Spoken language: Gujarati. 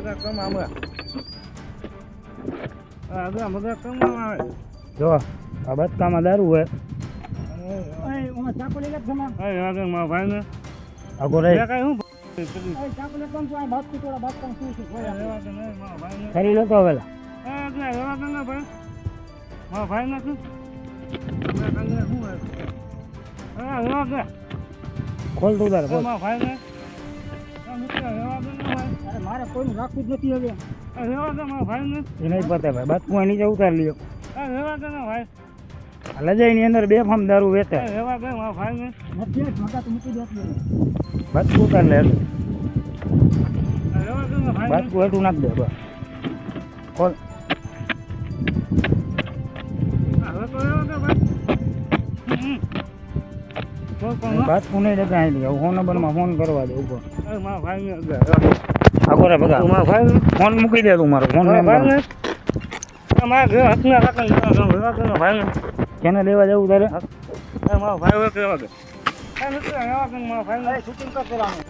બધા કમાવા આ બધા કમાવા આવે. જો આ બચકામાં દારૂ હોય. આગળ ખરી લો પેલા. ને ભાઈ. ભાઈ નથી શું હા ખોલ તું તારે એ બોલ. કોઈનું રાખવું જ નથી હવે. રહેવા રેવા દે મારા ભાઈને. નહીં પતે ભાઈ. બચકું નીચે ઉતારી લ્યો. રહેવા દે ને ભાઈ. આ લજાઈની અંદર બે ફામ દારૂ વેચે. રહેવા દે મારા ભાઈને. ઉતાર લે એ રેવા દે ને ભાઈને. બચકું હેઠું નાખ દે બસ ખોલ. તો ભાઈ. પણ. બચકું નહીં અહીં હું ફોન નંબરમાં ફોન કરવા દે ઉપર. એ મારા ભાઈને આગો રે બગા મારો ભાઈ ફોન મૂકી દે તું મારો ફોન ભાઈ ભાઈને મારા ઘર હાથના કાકા ભાઈને કેને લેવા જવું તારે? મારો ભાઈ હોય કેવા કે મારા ભાઈને શૂટિંગ કરવાનું